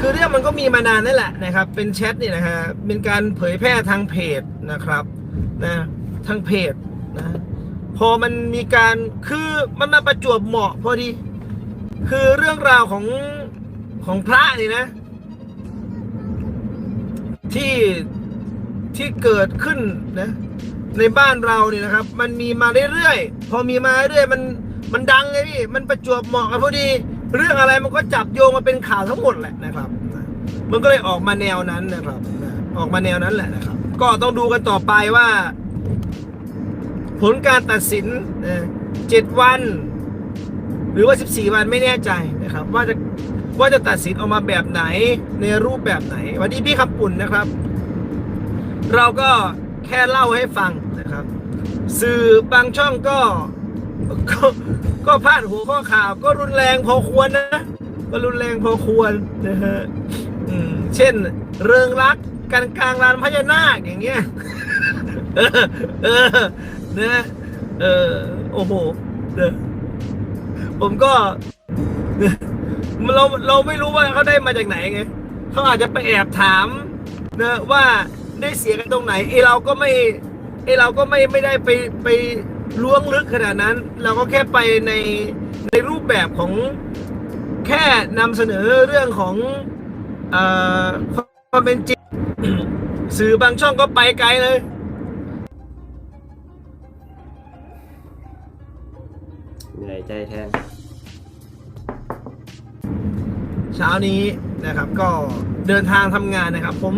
คือเรื่องมันก็มีมานานนั่นแหละนะครับ เป็นแชทนี่นะฮะเป็นการเผยแพร่ทางเพจนะครับนะทางเพจนะพอมันมีการคือมันมาประจวบเหมาะพอดี คือเรื่องราวของของพระนี่นะ ที่ที่เกิดขึ้นนะในบ้านเราเนี่ยนะครับ มันมีมาเรื่อยๆ พอมีมาเรื่อยๆมันมันดังไงพี่ มันประจวบเหมาะกันพอดี เรื่องอะไรมันก็จับโยงมาเป็นข่าวทั้งหมดแหละนะครับมันก็เลยออกมาแนวนั้นนะครับออกมาแนวนั้นแหละนะครับ ก็ต้องดูกันต่อไปว่า ผลการตัดสินเจ็ดวัน หรือว่า 14 วันไม่แน่ใจนะครับ ว่าจะว่าจะตัดสินออกมาแบบไหนในรูปแบบไหน วันนี้พี่คำปุ่นนะครับ เราก็แค่เล่าให้ฟังนะครับ สื่อบางช่องก็ก็ ก็พาดหัวข้อข่าวก็รุนแรงพอควรนะ ก็รุนแรงพอควรนะฮะอืมเช่น เริงรักกันกลางลานพญานาคอย่างเงี้ยเออเออนะเออโอ้โหเนอะผมก็เราเราไม่รู้ว่าเขาได้มาจากไหนไงเขาอาจจะไปแอบถามนะว่าได้เสียกันตรงไหนไอเราก็ไม่ไอเราก็ไม่ไม่ได้ไปไป ล้วงลึกขนาดนั้น เราก็แค่ไปในในรูปแบบของแค่นำเสนอเรื่องของเอ่อความเป็นจริงสื่อบางช่องก็ไปไกลเลย เหนื่อยใจแทน เช้านี้นะครับก็เดินทางทำงานนะครับ ผม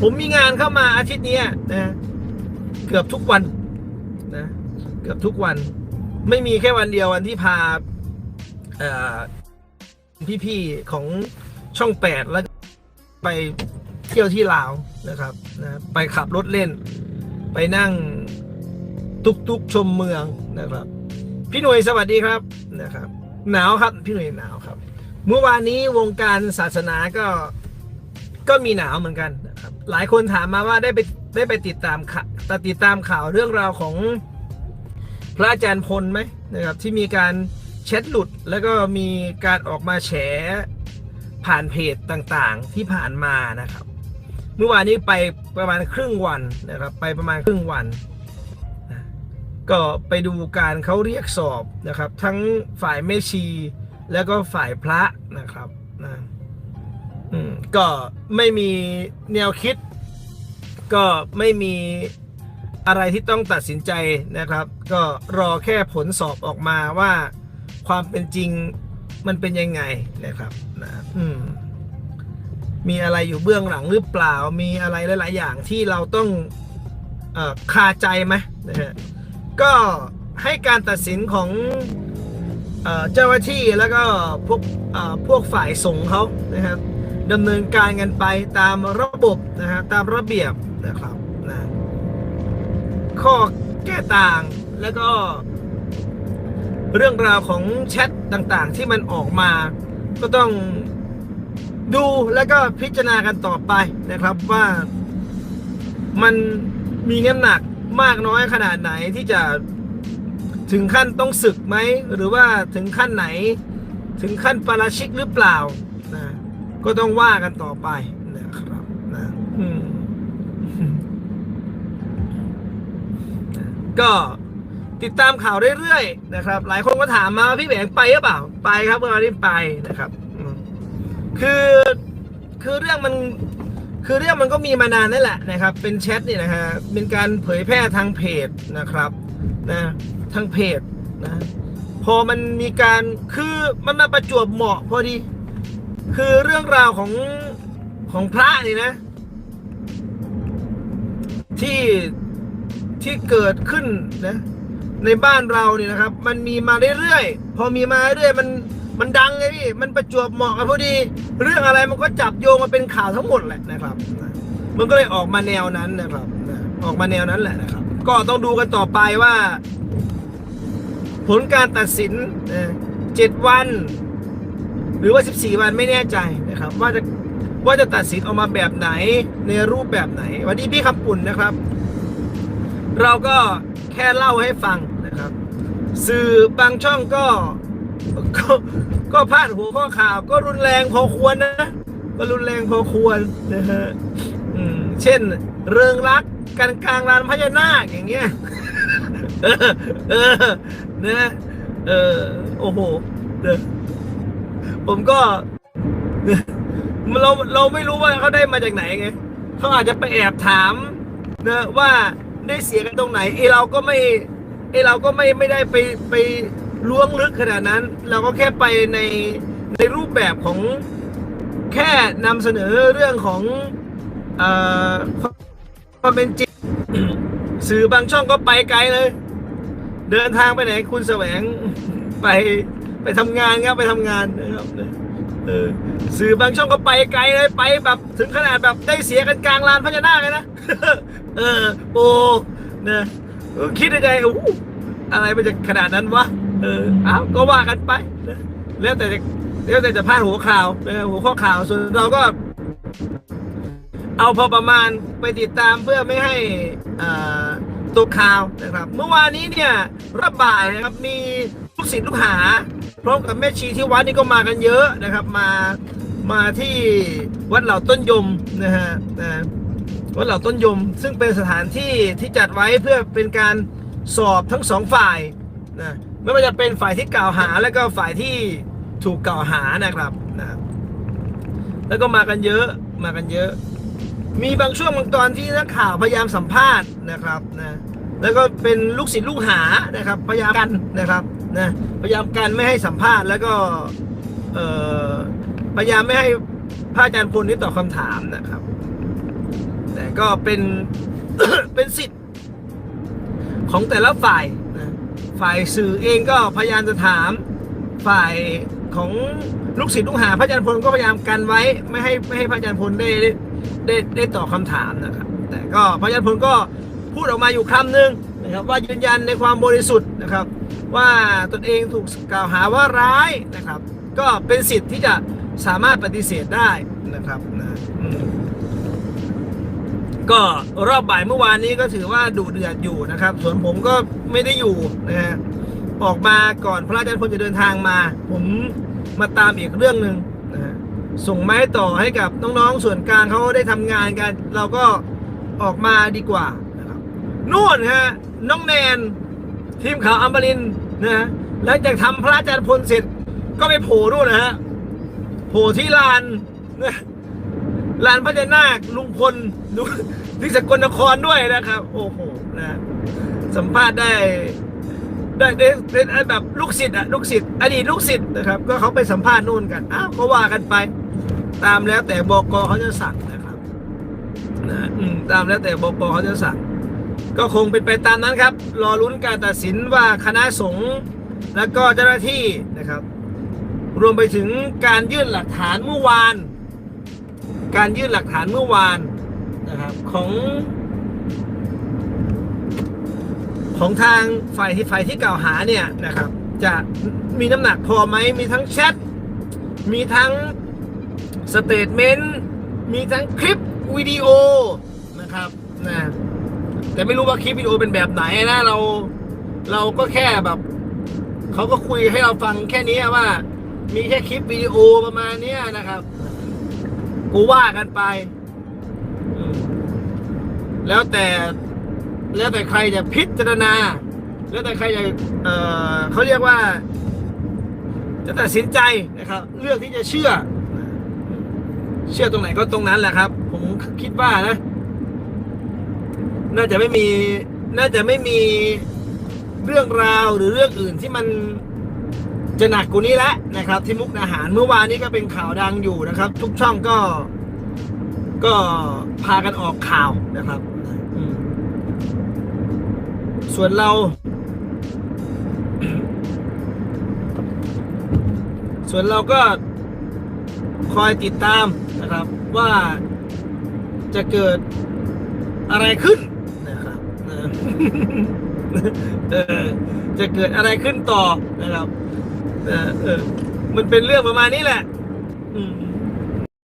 ผมมีงานเข้ามาอาทิตย์เนี้ยนะเกือบทุกวัน นะ เกือบทุกวัน ไม่มีแค่วันเดียววันที่พาพี่ๆของช่องแปดแล้วไปเที่ยวที่ลาวนะครับนะไปขับรถเล่น ไปนั่งตุกๆชมเมืองนะครับ พี่หน่วยสวัสดีครับนะครับ หนาวครับพี่หน่วยหนาวครับ เมื่อวานนี้วงการศาสนาก็ก็มีหนาวเหมือนกันนะครับ หลายคนถามมาว่าได้ไปได้ไปติดตาม ข่ติดตามข่าวเรื่องราวของพระอาจารย์พลไหมนะครับที่มีการแชทหลุดแล้วก็มีการออกมาแฉผ่านเพจต่างๆที่ผ่านมานะครับ เมื่อวานนี้ไปประมาณครึ่งวันนะครับไปประมาณครึ่งวันนะก็ไปดูการเขาเรียกสอบนะครับ ทั้งฝ่ายแม่ชี แล้วก็ฝ่ายพระนะครับนะก็ไม่มีแนวคิด ก็ไม่มี อะไรที่ต้องตัดสินใจนะครับ ก็รอแค่ผลสอบออกมาว่าความเป็นจริงมันเป็นยังไงนะครับนะอืมมีอะไรอยู่เบื้องหลังหรือเปล่า มีอะไรหลาย ๆ อย่างที่เราต้องอคาใจไหมนะฮะก็ให้การตัดสินของเจ้าหน้าที่แล้วก็พวกพวกฝ่ายส่งเขานะครับดำเนินการกันไปตามระบบนะฮะตามระเบียบนะครับ ข้อแก้ต่าง แล้วก็ เรื่องราวของแชทต่างๆ ที่มันออกมา ก็ต้องดูแล้วก็พิจารณากันต่อไปนะครับว่ามันมีน้ำหนักมากน้อยขนาดไหนที่จะถึงขั้นต้องศึกไหม หรือว่าถึงขั้นไหน ถึงขั้นปาราชิกหรือเปล่านะก็ต้องว่ากันต่อไปนะครับนะอืม ก็ติดตามข่าวเรื่อยๆนะครับ หลายคนก็ถามมาพี่แหวงไปหรือเปล่า ไปครับเมื่อวานนี้ไปนะครับ คือคือเรื่องมันคือเรื่องมันก็มีมานานนั่นแหละนะครับ เป็นแชทนี่นะฮะเป็นการเผยแพร่ทางเพจนะครับนะทางเพจนะพอมันมีการคือมันมาประจวบเหมาะพอดี คือเรื่องราวของของพระนี่นะ ที่ ที่เกิดขึ้นนะในบ้านเราเนี่ยนะครับ มันมีมาเรื่อยๆพอมีมาเรื่อยมันมันดังไงพี่มันประจวบเหมาะกันพอดี เรื่องอะไรมันก็จับโยงมาเป็นข่าวทั้งหมดแหละนะครับ มันก็เลยออกมาแนวนั้นนะครับออกมาแนวนั้นแหละนะครับ ก็ต้องดูกันต่อไปว่า ผลการตัดสินเจ็ดวัน หรือว่า 14 วันไม่แน่ใจนะครับ ว่าจะว่าจะตัดสินออกมาแบบไหนในรูปแบบไหน วันนี้พี่คำปุ่นนะครับ เราก็แค่เล่าให้ฟังนะครับ สื่อบางช่องก็ก็ก็พาดหัวข้อข่าว ก็รุนแรงพอควรนะก็รุนแรงพอควรนะฮะเช่น เริงรักกันกลางลานพญานาคอย่างเงี้ยเออนะเออโอ้โหผมก็เราเราไม่รู้ว่าเขาได้มาจากไหนไงเขาอาจจะไปแอบถามนะว่า ได้เสียกันตรงไหนเอเราก็ไม่เอเราก็ไม่ไม่ได้ไปไปล้วงลึกขนาดนั้น เราก็แค่ไปในในรูปแบบของแค่นำเสนอเรื่องของอความเป็นจริงสื่อบางช่องก็ไปไกลเลย เดินทางไปไหนคุณแสวงไปไปทำงานครับไปทำงานนะครับเออ สื่อบางช่องก็ไปไกลเลยไปแบบถึงขนาดแบบได้เสียกันกลางลานพญานาคเลยนะ เออ โอ้นะคิดยังไงอู้อะไรมันจะขนาดนั้นวะ เอออ้าวก็ว่ากันไปนะแล้วแต่แล้วแต่จะพาดหัวข่าวนะหัวข้อข่าวส่วนเราก็ เอาพอประมาณไปติดตามเพื่อไม่ให้อ่าตกข่าวนะครับ เมื่อวานนี้เนี่ยรับบ่ายนะครับมีลูกศิษย์ลูกหาพร้อมกับแม่ชีที่วัดนี่ก็มากันเยอะนะครับ มา มาที่วัดเหล่าต้นยมนะฮะนะวัดเหล่าต้นยม ซึ่งเป็นสถานที่ที่จัดไว้เพื่อเป็นการสอบทั้งสองฝ่ายนะไม่ว่าจะเป็นฝ่ายที่กล่าวหาและก็ฝ่ายที่ถูกกล่าวหานะครับนะแล้วก็มากันเยอะมากันเยอะ มีบางช่วงบางตอนที่นักข่าวพยายามสัมภาษณ์นะครับนะแล้วก็เป็นลูกศิษย์ลูกหานะครับพยายามกันนะครับนะพยายามกันไม่ให้สัมภาษณ์แล้วก็เอ่อ พยายามไม่ให้พระอาจารย์พลนี่ตอบคำถามนะครับ แต่ก็เป็นเป็นสิทธิ์ของแต่ละฝ่ายนะฝ่ายสื่อเองก็พยายามจะถามฝ่ายของลูกศิษย์ลูกหาพระอาจารย์พลก็พยายามกันไว้ ไม่ให้ไม่ให้พระอาจารย์พลได้ได้ได้ได้ตอบคำถามนะครับ แต่ก็พระอาจารยันพลก็พูดออกมาอยู่คำหนึ่งนะครับว่ายืนยันในความบริสุทธิ์นะครับ ว่าตนเองถูกกล่าวหาว่าร้ายนะครับ ก็เป็นสิทธิ์ที่จะ สามารถปฏิเสธได้นะครับนะก็รอบบ่ายเมื่อวานนี้ก็ถือว่าดุเดือดอยู่นะครับ ส่วนผมก็ไม่ได้อยู่นะฮะออกมาก่อนพระอาจารย์พลจะเดินทางมา ผมมาตามอีกเรื่องหนึ่งนะส่งไม้ต่อให้กับน้องๆส่วนกลางเขาได้ทำงานกัน เราก็ออกมาดีกว่านะครับนู่นฮะน้องแนนทีมข่าวอัมบรินนะฮะหลังจากทำพระอาจารย์พลเสร็จก็ไปโผล่นู่นนะฮะ โผล่ที่ลานลานพญานาคลุงพลดูที่สกลนครด้วยนะครับ โอ้โหนะสัมภาษณ์ได้ได้ได้เป็นแบบลูกศิษย์อะลูกศิษย์อดีตลูกศิษย์นะครับ ก็เขาไปสัมภาษณ์นู่นกันอ้าวก็ว่ากันไป ตามแล้วแต่บกเขาจะสั่งนะครับนะอืมตามแล้วแต่บกเขาจะสั่ง ก็คงเป็นไปตามนั้นครับ รอลุ้นการตัดสินว่าคณะสงฆ์และก็เจ้าหน้าที่นะครับ รวมไปถึงการยื่นหลักฐานเมื่อวาน การยื่นหลักฐานเมื่อวานนะครับของของทางฝ่ายที่ฝ่ายที่กล่าวหาเนี่ยนะครับ จะมีน้ำหนักพอไหมมีทั้งแชทมีทั้งสเตทเมนต์มีทั้งคลิปวิดีโอนะครับนะแต่ไม่รู้ว่าคลิปวิดีโอเป็นแบบไหนนะเราเราก็แค่แบบเขาก็คุยให้เราฟังแค่นี้ว่า มีแค่คลิปวิดีโอประมาณเนี้ยนะครับ กูว่ากันไป แล้วแต่แล้วแต่ใครจะพิจารณา แล้วแต่ใครจะเออเขาเรียกว่า จะตัดสินใจนะครับ เลือกที่จะเชื่อ เชื่อตรงไหนก็ตรงนั้นแหละครับ ผมคิดว่านะ น่าจะไม่มี น่าจะไม่มีเรื่องราวหรือเรื่องอื่นที่มัน จะหนักกว่านี้แล้วนะครับ ที่มุกดาหารเมื่อวานนี้ก็เป็นข่าวดังอยู่นะครับ ทุกช่องก็ก็พากันออกข่าวนะครับส่วนเรา ส่วนเราก็คอยติดตามนะครับ ว่าจะเกิดอะไรขึ้นนะครับจะเกิดอะไรขึ้นต่อนะครับ เออเออ มันเป็นเรื่องประมาณนี้แหละ อืม